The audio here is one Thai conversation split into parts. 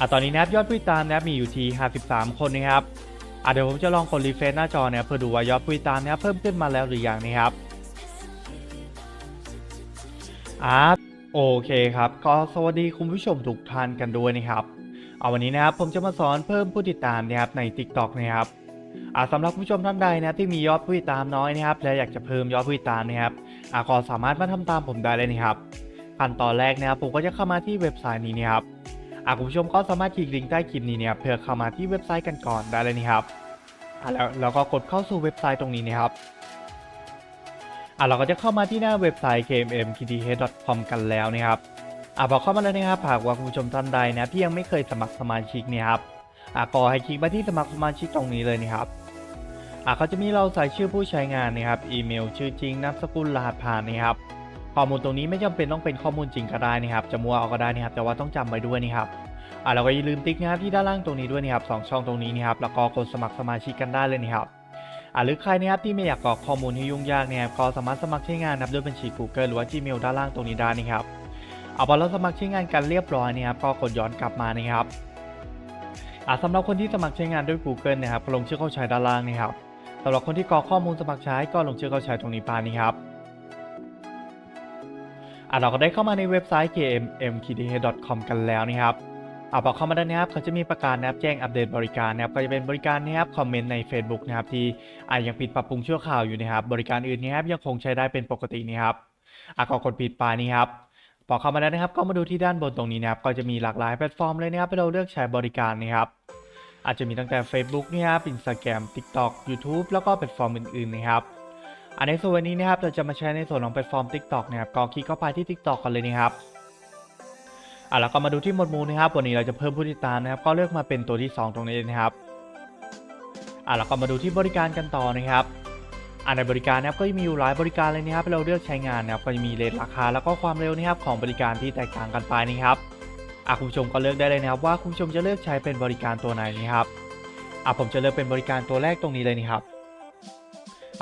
อะตอนนี้นะครับยอดผู้ติดตามนะครับมีอยู่ที่ 53 คนนะครับอะเดี๋ยวผมจะลองกดรีเฟรชหน้าจอเนี่ยเพื่อดูว่ายอดผู้ติดตามนะครับเพิ่มขึ้นมาแล้วหรือยังนะครับอะโอเคครับก็สวัสดีคุณผู้ชมทุกท่านกันด้วยนะครับเอาวันนี้นะครับผมจะมาสอนเพิ่มผู้ติดตามนะครับใน TikTok นะครับอะสำหรับผู้ชมท่านใดนะที่มียอดผู้ติดตามน้อยนะครับ และอยากจะเพิ่มยอดผู้ติดตามนะครับอะก็สามารถมาทำตามผมได้เลยนะครับขั้นตอนแรกนะครับผมก็จะเข้ามาที่เว็บไซต์นี้นะครับ อะคุณผู้ชมก็สามารถคลิกลิงก์ใต้คลิปนี้เนี่ยเพื่อเข้ามาที่เว็บไซต์กันก่อนได้เลยนะครับอะแล้วเราก็กดเข้าสู่เว็บไซต์ตรงนี้นะครับอะเราก็จะเข้ามาที่หน้าเว็บไซต์ kmmkth.com กันแล้วนะครับอะพอเข้ามาแล้วนะครับหากว่าคุณผู้ชมท่านใดนะที่ยังไม่เคยสมัครสมาชิกเนี่ยครับอะก็ให้คลิกมาที่สมัครสมาชิกตรงนี้เลยนะครับอะเขาจะมีเราใส่ชื่อผู้ใช้งานนะครับ อีเมล ชื่อจริง นามสกุล รหัสผ่านนะครับ ข้อมูลตรงนี้ไม่จำเป็นต้องเป็นข้อมูลจริงก็ได้นะครับจะมัวเอาก็ได้นะครับแต่ว่าต้องจำไว้ด้วยนะครับอ่าเราก็อย่าลืมติ๊กนะครับที่ด้านล่างตรงนี้ด้วยนะครับสองช่องตรงนี้นะครับแล้วก็กดสมัครสมาชิกกันได้เลยนะครับอ่าหรือใครนะครับที่ไม่อยากกรอกข้อมูลที่ยุ่งยากเนี่ยก็สามารถสมัครใช้งานนับด้วยบัญชี Google หรือว่า Gmail ด้านล่างตรงนี้ได้นะครับเอาพอเราสมัครใช้งานกันเรียบร้อยนะครับก็กดย้อนกลับมานะครับอ่าสำหรับคนที่สมัครใช้งานด้วย Google นะครับลงชื่อเข้าใช้ด้านล่างนะครับสำหรับคนที่กรอกข้อมูลสมัครใช้ก็ลงชื่อเข้าใช้ตรงนี้ไปนะครับ อะเราก็ได้เข้ามาในเว็บไซต์ kmmkth.com กันแล้วนะครับอะพอเข้ามาด้านนี้ครับเขาจะมีประกาศนะครับแจ้งอัปเดตบริการนะครับก็จะเป็นบริการนะครับคอมเมนต์ใน Facebook นะครับที่อะยังปิดปรับปรุงชั่วคราวอยู่นะครับบริการอื่นนะครับยังคงใช้ได้เป็นปกตินะครับอะก็กดปิดไปนี่ครับพอเข้ามาแล้วนะครับก็มาดูที่ด้านบนตรงนี้นะครับก็จะมีหลากหลายแพลตฟอร์มเลยนะครับให้เราเลือกใช้บริการนะครับอาจจะมีตั้งแต่ Facebook นะครับ Instagram TikTok YouTube แล้วก็แพลตฟอร์มอื่นๆนะครับ อันในส่วนนี้นะครับเราจะมาใช้ในส่วนของแพลตฟอร์ม TikTok นะครับก็คลิกเข้าไปที่ TikTok กันเลยนะครับอะแล้วก็มาดูที่หมวดหมู่นะครับ วันนี้เราจะเพิ่มผู้ติดตามนะครับ ก็เลือกมาเป็นตัวที่ 2 ตรงนี้นะครับอะแล้วก็มาดูที่บริการกันต่อนะครับอะในบริการนะครับก็จะมีอยู่หลายบริการเลยนะครับเราเลือกใช้งานนะครับก็จะมีเรทราคาแล้วก็ความเร็วนะครับของบริการที่แตกต่างกันไปนะครับอะคุณผู้ชมก็เลือกได้เลยนะครับว่าคุณผู้ชมจะเลือกใช้เป็นบริการตัวไหนนะครับอะผมจะเลือกเป็นบริการตัวแรกตรงนี้เลยนะครับ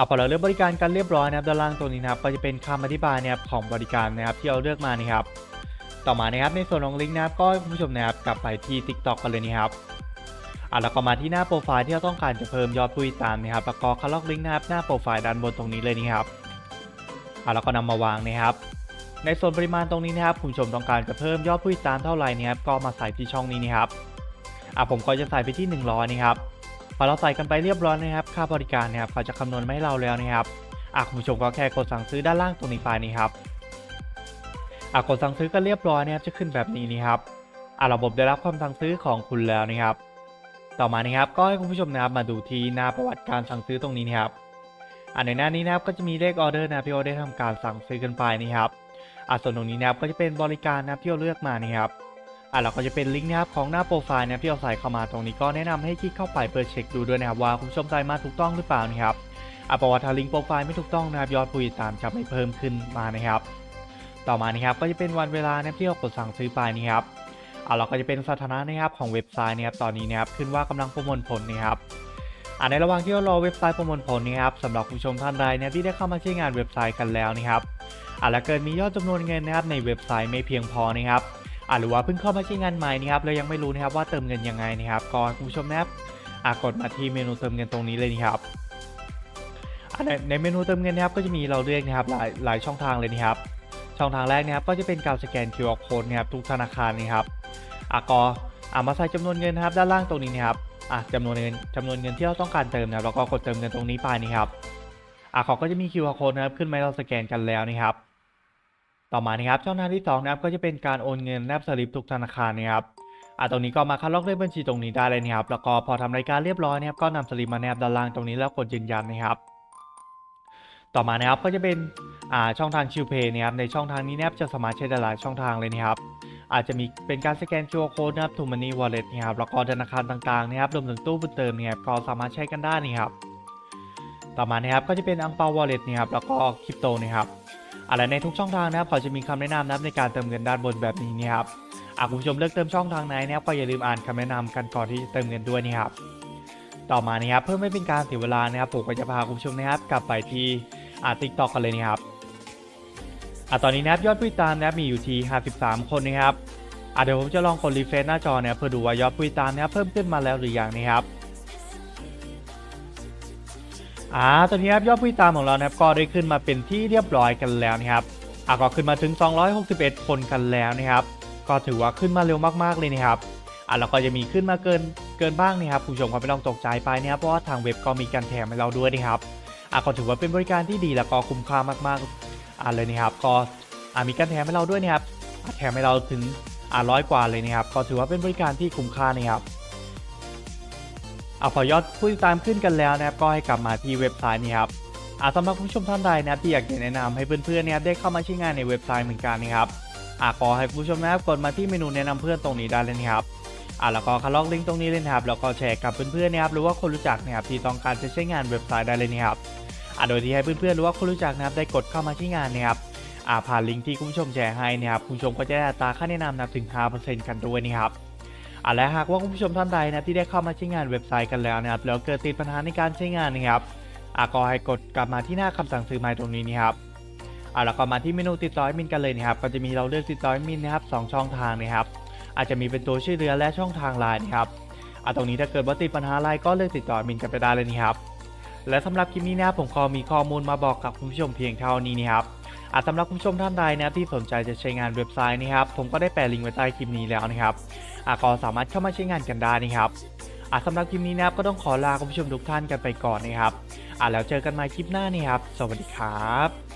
อาพอเราเลือกบริการกันเรียบร้อยนะครับด้านล่างตรงนี้นะครับก็จะเป็นคำอธิบายนะครับของบริการนะครับที่เราเลือกมานะครับ ต่อมานะครับในส่วนของลิงก์นะครับก็คุณผู้ชมนะครับกลับไปที่ TikTok กันเลยนะครับอะแล้วก็มาที่หน้าโปรไฟล์ที่เราต้องการจะเพิ่มยอดผู้ติดตามนะครับแล้วก็คัดลอกลิงก์นะครับหน้าโปรไฟล์ด้านบนตรงนี้เลยนะครับอะแล้วก็นำมาวางนะครับ ในส่วนปริมาณตรงนี้นะครับคุณผู้ชมต้องการจะเพิ่มยอดผู้ติดตามเท่าไหร่นะครับก็มาใส่ที่ช่องนี้นะครับอะผมก็จะใส่ไปที่ 100 นะครับ พอเราใส่กันไปเรียบร้อยนะครับ ค่าบริการนะครับเขาจะคำนวณมาให้เราแล้วนะครับอะคุณผู้ชมก็แค่กดสั่งซื้อด้านล่างตรงนี้ไปนี่ครับอะกดสั่งซื้อก็เรียบร้อยนะครับจะขึ้นแบบนี้นี่ครับอะระบบได้รับความสั่งซื้อของคุณแล้วนะครับ ต่อมานะครับก็ให้คุณผู้ชมนะครับมาดูที่หน้าประวัติการสั่งซื้อตรงนี้นะครับอะในหน้านี้นะครับก็จะมีเลขออเดอร์นะที่เราได้ทำการสั่งซื้อกันไปนี่ครับอะส่วนตรงนี้นะครับก็จะเป็นบริการนะที่เราเลือกมานี่ครับ อะเราก็จะเป็นลิงก์นะครับของหน้าโปรไฟล์นะที่เราใส่เข้ามาตรงนี้ก็แนะนำให้คลิกเข้าไปเพื่อเช็คดูด้วยนะครับว่าคุณผู้ชมใส่มาถูกต้องหรือเปล่านะครับอะเพราะว่าถ้าลิงก์โปรไฟล์ไม่ถูกต้องนะครับยอดผู้ติดตามจะไม่เพิ่มขึ้นมานะครับ ต่อมานะครับก็จะเป็นวันเวลานะที่เรากดสั่งซื้อไปนะครับอะเราก็จะเป็นสถานะนะครับของเว็บไซต์นะครับตอนนี้นะครับขึ้นว่ากำลังประมวลผลนะครับอะในระหว่างที่เรารอเว็บไซต์ประมวลผลนะครับสำหรับผู้ชมท่านใดนะครับที่ได้เข้ามาใช้งานเว็บไซต์กันแล้วนะครับอะแล้วเกิดมียอดจำนวนเงินนะครับในเว็บไซต์ไม่เพียงพอนะครับ อะหรือว่าเพิ่งเข้ามาใช้งานใหม่นะครับแล้วยังไม่รู้นะครับว่าเติมเงินยังไงนะครับก็คุณผู้ชมนะครับอะกดมาที่เมนูเติมเงินตรงนี้เลยนะครับอะในในเมนูเติมเงินนะครับก็จะมีเราเลือกนะครับหลายหลายช่องทางเลยนะครับ ช่องทางแรกนะครับก็จะเป็นการสแกน QR code นะครับทุกธนาคารนะครับอะก็อะมาใส่จำนวนเงินนะครับ ด้านล่างตรงนี้นะครับอะจำนวนเงินจำนวนเงินที่เราต้องการเติมนะครับแล้วก็กดเติมเงินตรงนี้ไปนะครับอะเขาก็จะมี QR code นะครับขึ้นมาเราสแกนกันแล้วนะครับ ต่อมานะครับช่องทางที่2นะครับก็จะเป็นการโอนเงินแนบสลิปทุกธนาคารนะครับอะตรงนี้ก็มาคัดลอกเลขบัญชีตรงนี้ได้เลยนะครับแล้วก็พอทำรายการเรียบร้อยนะครับก็นำสลิปมาแนบด้านล่างตรงนี้แล้วกดยืนยันนะครับ ต่อมานะครับก็จะเป็นอ่าช่องทางชิวเพย์นะครับในช่องทางนี้แนบจะสามารถใช้ได้หลายช่องทางเลยนะครับอาจจะมีเป็นการสแกน QR code นะครับ t ูมันนี่วอลเล็ตนะครับแล้วก็ธนาคารต่างๆนะครับรวมถึงตู้บุญเติมนะครับก็สามารถใช้กันได้นะครับ ต่อมานะครับก็จะเป็นอังเปาวอลเล็ตนะครับแล้วก็คริปโตนะครับ อะไรในทุกช่องทางนะครับเขาจะมีคำแนะนำนะครับในการเติมเงินด้านบนแบบนี้นะครับอะคุณผู้ชมเลือกเติมช่องทางไหนนะครับก็อย่าลืมอ่านคำแนะนำกันก่อนที่จะเติมเงินด้วยนะครับต่อมานะครับเพื่อไม่เป็นการเสียเวลานะครับผมก็จะพาคุณผู้ชมนะครับกลับไปที่อ่าติ๊กต็อกกันเลยนะครับอะตอนนี้นะครับยอดผู้ติดตามนะครับมีอยู่ที่ 53 คนนะครับอะเดี๋ยวผมจะลองกดรีเฟรชหน้าจอเนี่ยเพื่อดูว่ายอดผู้ติดตามเนี่ยเพิ่มขึ้นมาแล้วหรือยังนะครับ อ่าตอนนี้ครับยอดผู้ติดตามของเรานะครับก็ได้ขึ้นมาเป็นที่เรียบร้อยกันแล้วนะครับอะก็ขึ้นมาถึง 261 คนกันแล้วนะครับ ก็ถือว่าขึ้นมาเร็วมากๆเลยนะครับอะแล้วก็จะมีขึ้นมาเกินเกินบ้างนะครับผู้ชมก็ไม่ต้องตกใจไปนะครับเพราะว่าทางเว็บก็มีการแถมให้เราด้วยนะครับอะก็ถือว่าเป็นบริการที่ดีแล้วก็คุ้มค่ามากๆอะเลยนะครับก็อะมีการแถมให้เราด้วยนะครับแถมให้เราถึงอะร้อยกว่าเลยนะครับก็ถือว่าเป็นบริการที่คุ้มค่านะครับ เอาพอยอดผู้ติดตามขึ้นกันแล้วนะครับก็ให้กลับมาที่เว็บไซต์นี้ครับอ่าสำหรับผู้ชมท่านใดนะครับที่อยากจะแนะนำให้เพื่อนๆนะครับได้เข้ามาใช้งานในเว็บไซต์เหมือนกันนะครับอ่าขอให้ผู้ชมนะครับกดมาที่เมนูแนะนำเพื่อนตรงนี้ได้เลยนะครับอ่าแล้วก็คลิกลิงก์ตรงนี้เลยนะครับแล้วก็แชร์กับเพื่อนๆนะครับหรือว่าคนรู้จักนะครับที่ต้องการจะใช้งานเว็บไซต์ได้เลยนะครับอ่าโดยที่ให้เพื่อนๆหรือว่าคนรู้จักนะครับได้กดเข้ามาใช้งานนะครับอ่าผ่านลิงก์ที่คุณผู้ชมแชร์ให้นะครับคุณผู้ชมก็จะได้อัตราค่าแนะนำนะครับถึง 5%กันด้วยนะครับ อะและหากว่าคุณผู้ชมท่านใดนะที่ได้เข้ามาใช้งานเว็บไซต์กันแล้วนะครับแล้วเกิดติดปัญหาในการใช้งานนะครับอะก็ให้กดกลับมาที่หน้าคำสั่งซื้อใหม่ตรงนี้นะครับอะแล้วก็มาที่เมนูติดต่อแอดมินกันเลยนะครับก็จะมีเราเลือกติดต่อแอดมินนะครับสองช่องทางนะครับ อาจจะมีเป็นตัวชื่อเรือและช่องทางไลน์นะครับอะตรงนี้ถ้าเกิดว่าติดปัญหาอะไรก็เลือกติดต่อแอดมินกันไปได้เลยนะครับและสำหรับคลิปนี้นะผมก็มีข้อมูลมาบอกกับคุณผู้ชมเพียงเท่านี้นะครับ อะสำหรับคุณผู้ชมท่านใดนะที่สนใจจะใช้งานเว็บไซต์นะครับผมก็ได้แปะลิงก์ไว้ใต้คลิปนี้แล้วนะครับอะก็สามารถเข้ามาใช้งานกันได้นะครับอะสำหรับคลิปนี้นะครับก็ต้องขอลาคุณผู้ชมทุกท่านกันไปก่อนนะครับอะแล้วเจอกันใหม่คลิปหน้านี่ครับ สวัสดีครับ